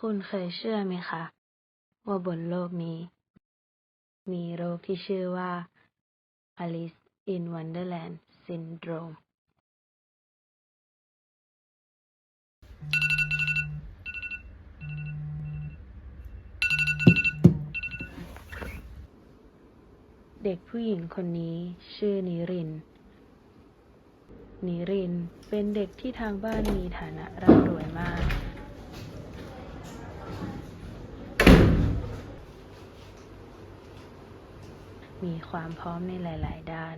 คุณเคยเชื่อไหมคะ ว่าบนโลกนี้ มีโรคที่ชื่อว่า Alice in Wonderland Syndrome เด็กผู้หญิงคนนี้ชื่อนิริน นิรินเป็นเด็กที่ทางบ้านมีฐานะร่ำรวย มีความพร้อมในหลาย ๆ ด้าน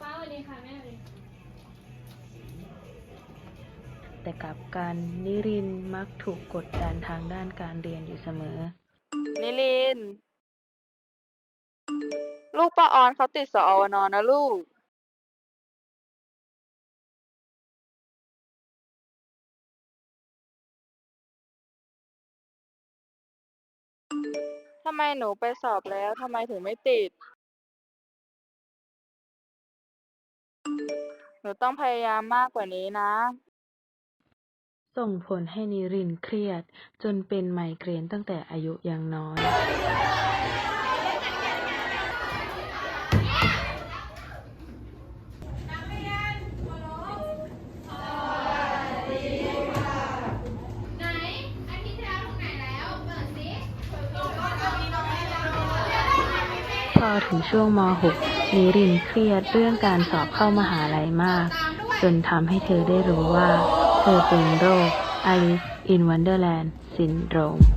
ป้าสวัสดีค่ะแม่วัส แต่กลับกันนิรินมักถูกกดดันทางด้านการเรียนอยู่เสมอ นิลิน ลูกป้าออนเขาติดสอวนนะลูก ทำไมหนูไปสอบแล้วทำไมถึงไม่ติด หนูต้องพยายามมากกว่านี้นะ ส่งผลให้นิรินทร์เครียด จนเป็นไมเกรนตั้งแต่อายุยังน้อยไหนอาทิตย์ที่แล้วถึงไหนแล้วเปิดสิพอถึงช่วงม .6 นิรินทร์เครียดเรื่องการสอบเข้ามหาลัยมาก จนทำให้เธอได้รู้ว่า เธอเป็นโรค Alice in Wonderland Syndrome ก็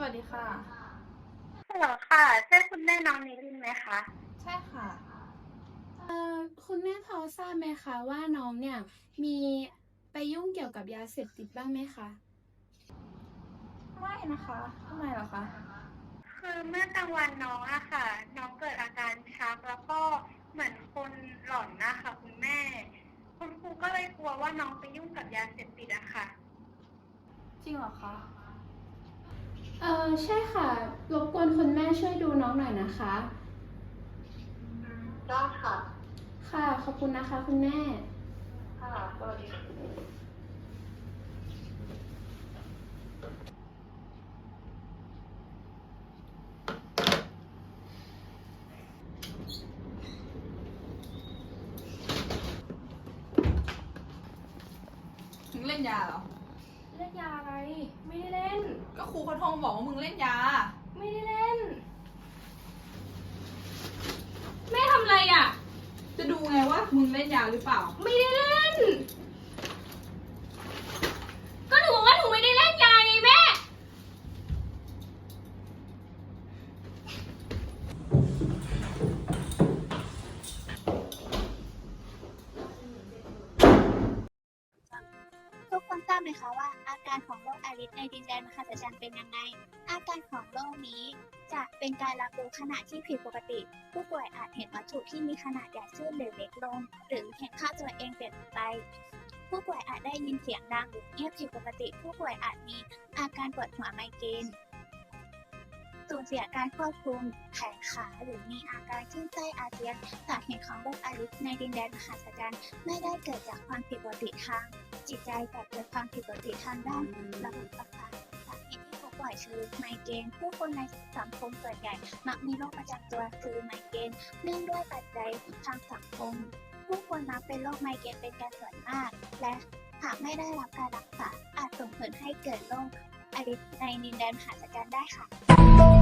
สวัสดีค่ะ ฮัลโหลค่ะ ใช่คุณแม่น้องนิรินทร์ไหมคะ ใช่ค่ะ เอ่อคุณแม่พอทราบไหมคะว่าน้องเนี่ยมีไปยุ่งเกี่ยวกับยาเสพติดบ้างไหมคะ ไม่นะคะทำไมเหรอคะ คือเมื่อกลางวันน้องอะค่ะ น้องเกิดอาการชักแล้วก็เหมือนคนหลอนนะคะคุณแม่ คุณครูก็เลยกลัวว่าน้องไปยุ่งกับยาเสพติดอะค่ะ จริงเหรอคะ เอ่อใช่ค่ะ รบกวนคุณแม่ช่วยดูน้องหน่อยนะคะ ได้ค่ะ ค่ะ ขอบคุณนะคะ คุณแม่ ค่ะสวัสดีมึงเล่นยาเหรอ เล่นยาอะไร ไม่ได้เล่น ก็ครูเขาโทรมาบอกว่ามึงเล่นยา ไม่ได้เล่น แม่ทำอะไรอะ จะดูไงว่ามึงเล่นยาหรือเปล่า ไม่ได้เล่น ก็หนูบอกว่าหนูไม่ได้เล่นยาไงแม่ ทุกคนทราบไหมคะว่าอา การของโรคอาริสในดินแดนมหัศจรรย์เป็นยังไง อาการของโรคนี้จะเป็นการรับรู้ขนาดที่ผิดปกติ ผู้ป่วยอาจเห็นวัตถุที่มีขนาดใหญ่ขึ้นหรือเล็กลง หรือเห็นค่าตัวเองเปลี่ยนไป ผู้ป่วยอาจได้ยินเสียงดังหรือเงียบผิดปกติ ผู้ป่วยอาจมีอาการปวดหัวไมเกรนสูญเสียการควบคุมแขนขาหรือมีอาการคลื่นไส้อาเจียนสาเหตุของโรคอาริสในดินแดนมหัศจรรย์ไม่ได้เกิดจากความผิดปกติทาง จิตใจแต่เกิดความผิดปกติทางด้านระบบประสาทสาเหตุที่พบบ่อยคือไมเกรนผู้คนในสังคมส่วนใหญ่มักมีโรคประจำตัวคือไมเกรนเนื่องด้วยปัจจัยทางสังคม ผู้คนมักเป็นโรคไมเกรนเป็นการส่วนมาก และหากไม่ได้รับการรักษาอาจส่งผลให้เกิดโรคอลิสในดินแดนมหาสจรรย์ได้ค่ะ